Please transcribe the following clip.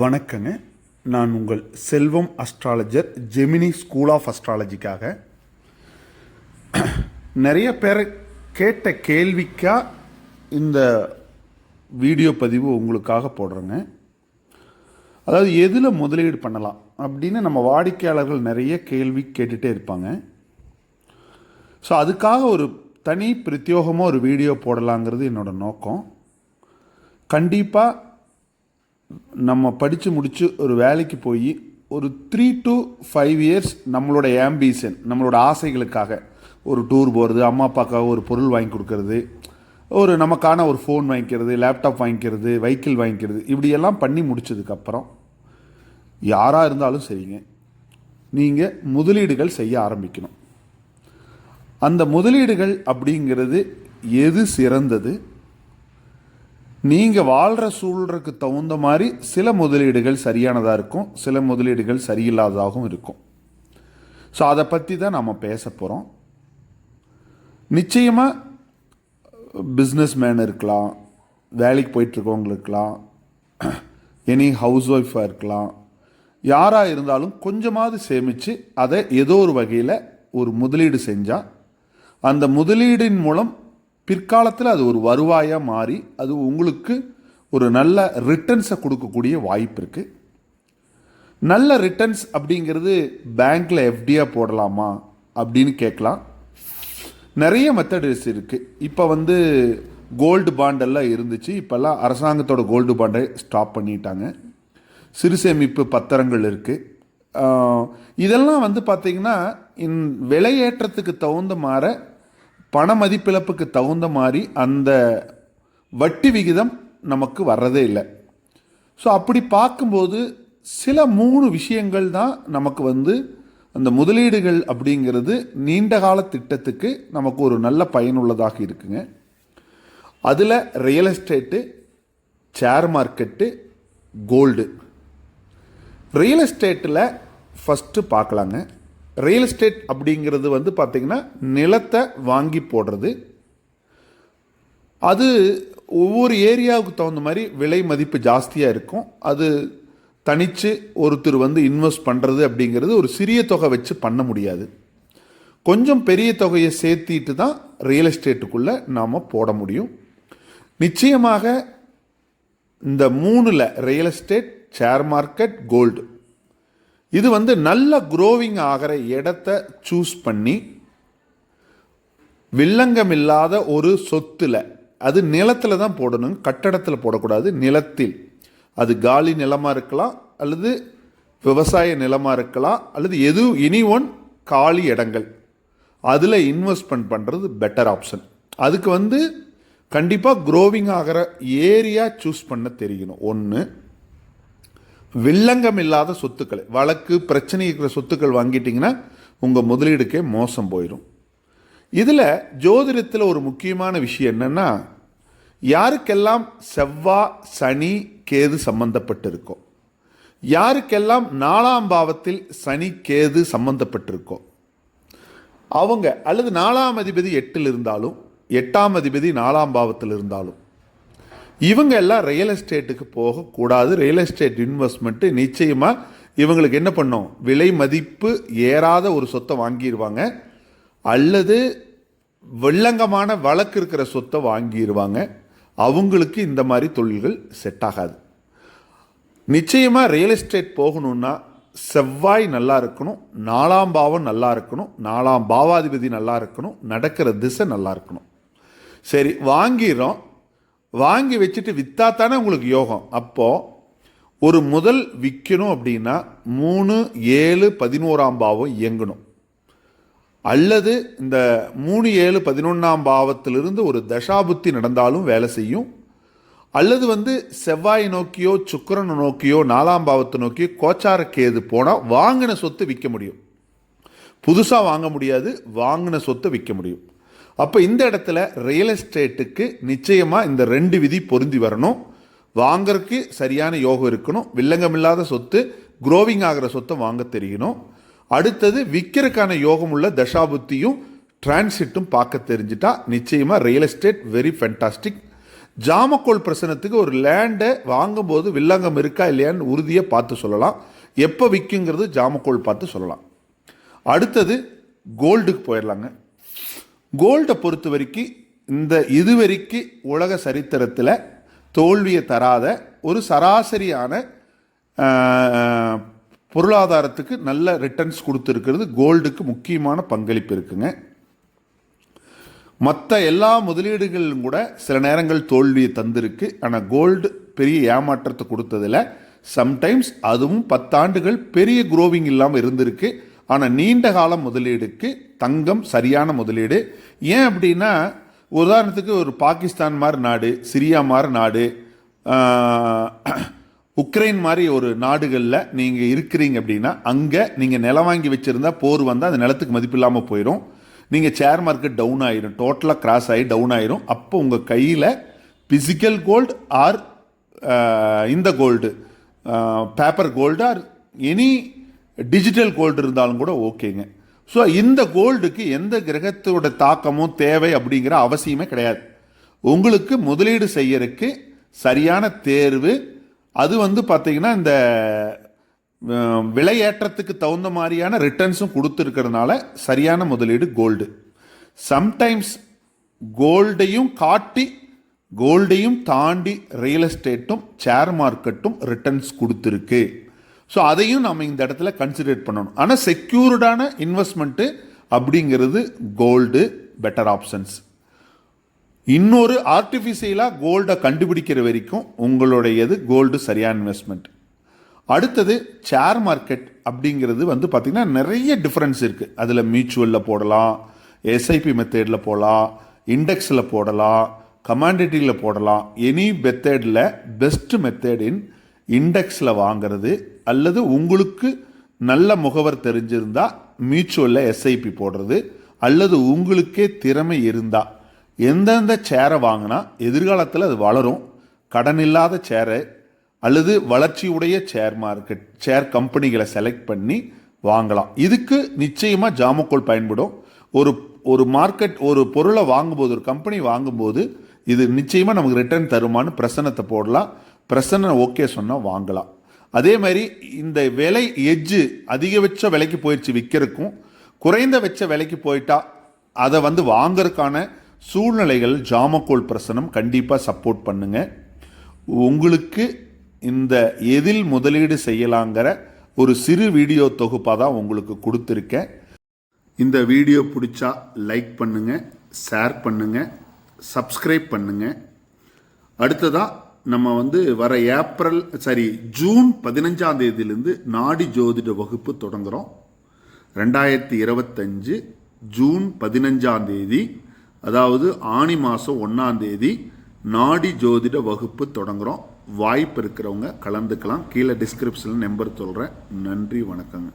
வணக்கங்க. நான் உங்கள் Selvam astrologer Gemini school of அஸ்ட்ராலஜிக்காக நிறைய பேர் கேட்ட கேள்விக்காக இந்த வீடியோ பதிவு உங்களுக்காக போடுறேங்க. அதாவது எதில் முதலீடு பண்ணலாம் அப்படின்னு நம்ம வாடிக்கையாளர்கள் நிறைய கேள்வி கேட்டுகிட்டே இருப்பாங்க. ஸோ அதுக்காக ஒரு தனி பிரத்யோகமாக ஒரு வீடியோ போடலாங்கிறது என்னோட நோக்கம். கண்டிப்பாக நம்ம படித்து முடித்து ஒரு வேலைக்கு போய் ஒரு த்ரீ டு ஃபைவ் இயர்ஸ் நம்மளோட ஆம்பிஷன் நம்மளோட ஆசைகளுக்காக ஒரு டூர் போகிறது அம்மா அப்பாக்காக ஒரு பொருள் வாங்கி கொடுக்கறது ஒரு நமக்கான ஒரு ஃபோன் வாங்கிக்கிறது லேப்டாப் வாங்கிக்கிறது வெஹிக்கிள் வாங்கிக்கிறது இப்படியெல்லாம் பண்ணி முடிச்சதுக்கப்புறம் யாராக இருந்தாலும் சரிங்க. நீங்கள் முதலீடுகள் செய்ய ஆரம்பிக்கணும். அந்த முதலீடுகள் அப்படிங்கிறது எது சிறந்தது? நீங்கள் வாழ்கிற சூழலுக்கு தகுந்த மாதிரி சில முதலீடுகள் சரியானதாக இருக்கும் சில முதலீடுகள் சரியில்லாததாகவும் இருக்கும். ஸோ அதை பற்றி தான் நம்ம பேச போகிறோம் நிச்சயமாக பிஸ்னஸ் மேன் இருக்கலாம் வேலைக்கு போயிட்டுருக்கவங்க இருக்கலாம் எனி ஹவுஸ் ஒய்ஃபாக இருக்கலாம் யாராக இருந்தாலும் கொஞ்சமாவது சேமித்து அதை ஏதோ ஒரு வகையில் ஒரு முதலீடு செஞ்சால் அந்த முதலீடின் மூலம் பிற்காலத்தில் அது ஒரு வருவாயாக மாறி அது உங்களுக்கு ஒரு நல்ல ரிட்டர்ன்ஸை கொடுக்கக்கூடிய வாய்ப்பு இருக்குது நல்ல ரிட்டர்ன்ஸ் அப்படிங்கிறது பேங்க்கில் எஃப்டியாக போடலாமா அப்படின்னு கேட்கலாம். நிறைய மெத்தட்ஸ் இருக்குது இப்போ வந்து கோல்டு பாண்டெல்லாம் இருந்துச்சு. இப்போல்லாம் அரசாங்கத்தோட கோல்டு பாண்டை ஸ்டாப் பண்ணிட்டாங்க. சிறு சேமிப்பு பத்திரங்கள் இருக்குது இதெல்லாம் வந்து பார்த்திங்கன்னா இன் விலையேற்றத்துக்கு தகுந்த மாற பண மதிப்பிழப்புக்கு தகுந்த மாதிரி அந்த வட்டி விகிதம் நமக்கு வர்றதே இல்லை. ஸோ அப்படி பார்க்கும்போது சில மூணு விஷயங்கள் தான் நமக்கு வந்து அந்த முதலீடுகள் அப்படிங்கிறது நீண்ட கால திட்டத்துக்கு நமக்கு ஒரு நல்ல பயனுள்ளதாக இருக்குங்க. அதில் real estate share market gold real எஸ்டேட்டில் ஃபஸ்ட்டு பார்க்கலாங்க. ரியல் எஸ்டேட் அப்படிங்கிறது வந்து பார்த்திங்கன்னா நிலத்தை வாங்கி போடுறது. அது ஒவ்வொரு ஏரியாவுக்கு தகுந்த மாதிரி விலை மதிப்பு ஜாஸ்தியாக இருக்கும். அது தனித்து ஒருத்தர் வந்து இன்வெஸ்ட் பண்ணுறது அப்படிங்கிறது ஒரு சிறிய தொகை வச்சு பண்ண முடியாது. கொஞ்சம் பெரிய தொகையை சேர்த்திட்டு தான் ரியல் எஸ்டேட்டுக்குள்ளே நாம் போட முடியும். நிச்சயமாக இந்த மூணில் real estate share market gold இது வந்து நல்ல குரோவிங் ஆகிற இடத்த சூஸ் பண்ணி வில்லங்கம் இல்லாத ஒரு சொத்தில் அது நிலத்தில் தான் போடணும் கட்டடத்தில் போடக்கூடாது நிலத்தில். அது காலி நிலமாக இருக்கலாம் அல்லது விவசாய நிலமாக இருக்கலாம் அல்லது எது எனி ஒன் காலி இடங்கள். அதில் இன்வெஸ்ட்மெண்ட் பண்ணுறது பெட்டர் ஆப்ஷன் அதுக்கு வந்து கண்டிப்பாக க்ரோவிங் ஆகிற ஏரியா சூஸ் பண்ண தெரியணும் ஒன்று வில்லங்கம் இல்லாத சொத்துக்கள் வழக்கு பிரச்சனை இருக்கிற சொத்துக்கள் வாங்கிட்டிங்கன்னா உங்கள் முதலீடுக்கே மோசம் போயிடும் இதில் ஜோதிடத்தில் ஒரு முக்கியமான விஷயம் என்னென்னா யாருக்கெல்லாம் செவ்வா சனி கேது சம்பந்தப்பட்டிருக்கோ யாருக்கெல்லாம் நாலாம் பாவத்தில் சனி கேது சம்பந்தப்பட்டிருக்கோ அவங்க அல்லது நாலாம் அதிபதி எட்டில் இருந்தாலும் எட்டாம் அதிபதி நாலாம் பாவத்தில் இருந்தாலும் இவங்க எல்லாம் ரியல் எஸ்டேட்டுக்கு போகக்கூடாது. ரியல் எஸ்டேட் இன்வெஸ்ட்மெண்ட்டு நிச்சயமாக இவங்களுக்கு என்ன பண்ணும்? விலை மதிப்பு ஏறாத ஒரு சொத்தை வாங்கிடுவாங்க அல்லது வெள்ளங்கமான வழக்கு இருக்கிற சொத்தை வாங்கிடுவாங்க அவங்களுக்கு இந்த மாதிரி தொழில்கள் செட் ஆகாது. நிச்சயமாக ரியல் எஸ்டேட் போகணுன்னா செவ்வாய் நல்லா இருக்கணும் நாலாம் பாவம் நல்லா இருக்கணும் நாலாம் பாவாதிபதி நல்லா இருக்கணும் நடக்கிற திசை நல்லா இருக்கணும். சரி வாங்கிடுறோம். வாங்கி வச்சுட்டு விற்றா தானே உங்களுக்கு யோகம். அப்போது ஒரு முதல் விற்கணும் அப்படின்னா மூணு ஏழு பதினோராம் பாவம் இயங்கணும். அல்லது இந்த மூணு ஏழு பதினொன்றாம் பாவத்திலிருந்து ஒரு தசாபுத்தி நடந்தாலும் வேலை செய்யும். அல்லது வந்து செவ்வாய் நோக்கியோ சுக்கரனை நோக்கியோ நாலாம் பாவத்தை நோக்கியோ கோச்சார கேது போனால் வாங்கின சொத்து விற்க முடியும். புதுசாக வாங்க முடியாது வாங்கின சொத்தை விற்க முடியும். அப்போ இந்த இடத்துல ரியல் எஸ்டேட்டுக்கு நிச்சயமாக இந்த ரெண்டு விதி பொருந்தி வரணும். வாங்கறதுக்கு சரியான யோகம் இருக்கணும். வில்லங்கம் இல்லாத சொத்து குரோவிங் ஆகிற சொத்தை வாங்க தெரியணும். அடுத்தது விற்கிறதுக்கான யோகம் உள்ள தசாபுத்தியும் டிரான்சிட்டும் பார்க்க தெரிஞ்சிட்டா நிச்சயமாக ரியல் எஸ்டேட் வெரி ஃபென்டாஸ்டிக் ஜாமக்கோல் பிரசனத்துக்கு ஒரு லேண்டை வாங்கும்போது வில்லங்கம் இருக்கா இல்லையான்னு உறுதியாக பார்த்து சொல்லலாம். எப்போ விற்குங்கிறது ஜாமக்கோல் பார்த்து சொல்லலாம். அடுத்தது கோல்டுக்கு போயிடலாங்க கோல்டை பொறுத்த வரைக்கும் இந்த இதுவரைக்கும் உலக சரித்திரத்தில் தோல்வியை தராத ஒரு சராசரியான பொருளாதாரத்துக்கு நல்ல ரிட்டர்ன்ஸ் கொடுத்துருக்கிறது. கோல்டுக்கு முக்கியமான பங்களிப்பு இருக்குங்க. மற்ற எல்லா முதலீடுகளும் கூட சில நேரங்கள் தோல்வியை தந்திருக்கு. ஆனால் கோல்டு பெரிய ஏமாற்றத்தை கொடுத்ததில் சம்டைம்ஸ் அதுவும் பத்தாண்டுகள் பெரிய குரோவிங் இல்லாமல் இருந்திருக்கு. ஆனால் நீண்ட கால முதலீடுக்கு தங்கம் சரியான முதலீடு. ஏன் அப்படின்னா உதாரணத்துக்கு ஒரு பாகிஸ்தான் மாதிரி நாடு சிரியா மாதிரி நாடு உக்ரைன் மாதிரி ஒரு நாடுகளில் நீங்கள் இருக்கிறீங்க அப்படின்னா அங்கே நீங்கள் நிலம் வாங்கி வச்சுருந்தா போர் வந்தால் அந்த நிலத்துக்கு மதிப்பு இல்லாமல் போயிடும் நீங்கள் ஷேர் மார்க்கெட் டவுன் ஆயிரும் டோட்டலாக கிராஸ் ஆகி டவுன் ஆயிரும். அப்போ உங்கள் கையில் பிசிக்கல் கோல்டு ஆர் இந்த gold paper gold or any digital gold இருந்தாலும் கூட ஓகேங்க. ஸோ இந்த கோல்டுக்கு எந்த கிரகத்தோட தாக்கமும் தேவை அப்படிங்கிற அவசியமே கிடையாது. உங்களுக்கு முதலீடு செய்யறதுக்கு சரியான தேர்வு அது வந்து பார்த்தீங்கன்னா இந்த விலையேற்றத்துக்கு தகுந்த மாதிரியான ரிட்டர்ன்ஸும் கொடுத்துருக்கிறதுனால சரியான முதலீடு கோல்டு சம்டைம்ஸ் கோல்டையும் காட்டி கோல்டையும் தாண்டி ரியல் எஸ்டேட்டும் ஷேர் மார்க்கெட்டும் ரிட்டர்ன்ஸ் கொடுத்துருக்கு. ஸோ அதையும் நம்ம இந்த இடத்துல கன்சிடர் பண்ணணும். ஆனால் செக்யூர்டான இன்வெஸ்ட்மெண்ட்டு அப்படிங்கிறது கோல்டு பெட்டர் ஆப்ஷன்ஸ் இன்னொரு ஆர்டிஃபிஷியலாக கோல்டை கண்டுபிடிக்கிற வரைக்கும் உங்களுடையது கோல்டு சரியான இன்வெஸ்ட்மெண்ட் அடுத்தது ஷேர் மார்க்கெட் அப்படிங்கிறது வந்து பார்த்திங்கன்னா நிறைய டிஃப்ரென்ஸ் இருக்குது அதில் மியூச்சுவலில் போடலாம் எஸ்ஐபி மெத்தேடில் போடலாம் இண்டெக்ஸில் போடலாம் கமாண்டிட்டியில் போடலாம். எனி மெத்தேடில் பெஸ்ட் மெத்தேட் இன் இண்டெக்ஸில் வாங்கிறது அல்லது உங்களுக்கு நல்ல முகவர் தெரிஞ்சிருந்தால் மியூச்சுவலில் எஸ்ஐபி போடுறது அல்லது உங்களுக்கே திறமை இருந்தால் எந்தெந்த சேரை வாங்கினா எதிர்காலத்தில் அது வளரும். கடன் இல்லாத சேரை அல்லது வளர்ச்சியுடைய ஷேர் மார்க்கெட் ஷேர் கம்பெனிகளை செலக்ட் பண்ணி வாங்கலாம். இதுக்கு நிச்சயமாக ஜாமக்கோல் பயன்படும். ஒரு ஒரு மார்க்கெட் ஒரு பொருளை வாங்கும்போது ஒரு கம்பெனி வாங்கும்போது இது நிச்சயமாக நமக்கு ரிட்டர்ன் தருமான்னு பிரசனத்தை போடலாம். பிரசன்ன ஓகே சொன்னால் வாங்கலாம். அதே மாதிரி இந்த விலை எஜ்ஜு அதிகபட்ச விலைக்கு போயிடுச்சு விற்கிறதுக்கும் குறைந்தபட்ச விலைக்கு போயிட்டா அதை வந்து வாங்கறதுக்கான சூழ்நிலைகள் ஜாமக்கோல் பிரசனம் கண்டிப்பாக சப்போர்ட் பண்ணுங்க. உங்களுக்கு இந்த எதில் முதலீடு செய்யலாங்கிற ஒரு சிறு வீடியோ தொகுப்பாக தான் உங்களுக்கு கொடுத்துருக்கேன். இந்த வீடியோ பிடிச்சா லைக் பண்ணுங்கள் ஷேர் பண்ணுங்கள் சப்ஸ்கிரைப் பண்ணுங்கள் அடுத்ததாக நம்ம வந்து வர ஏப்ரல் சாரி ஜூன் பதினஞ்சாம் தேதியிலேருந்து நாடி ஜோதிட வகுப்பு தொடங்குகிறோம் ரெண்டாயிரத்தி இருபத்தஞ்சு ஜூன் பதினஞ்சாம் தேதி அதாவது ஆணி மாதம் ஒன்றாம் தேதி நாடி ஜோதிட வகுப்பு தொடங்குகிறோம் வாய்ப்பு இருக்கிறவங்க கலந்துக்கலாம். கீழே டிஸ்கிரிப்ஷனில் நம்பர் சொல்கிறேன் நன்றி வணக்கங்க.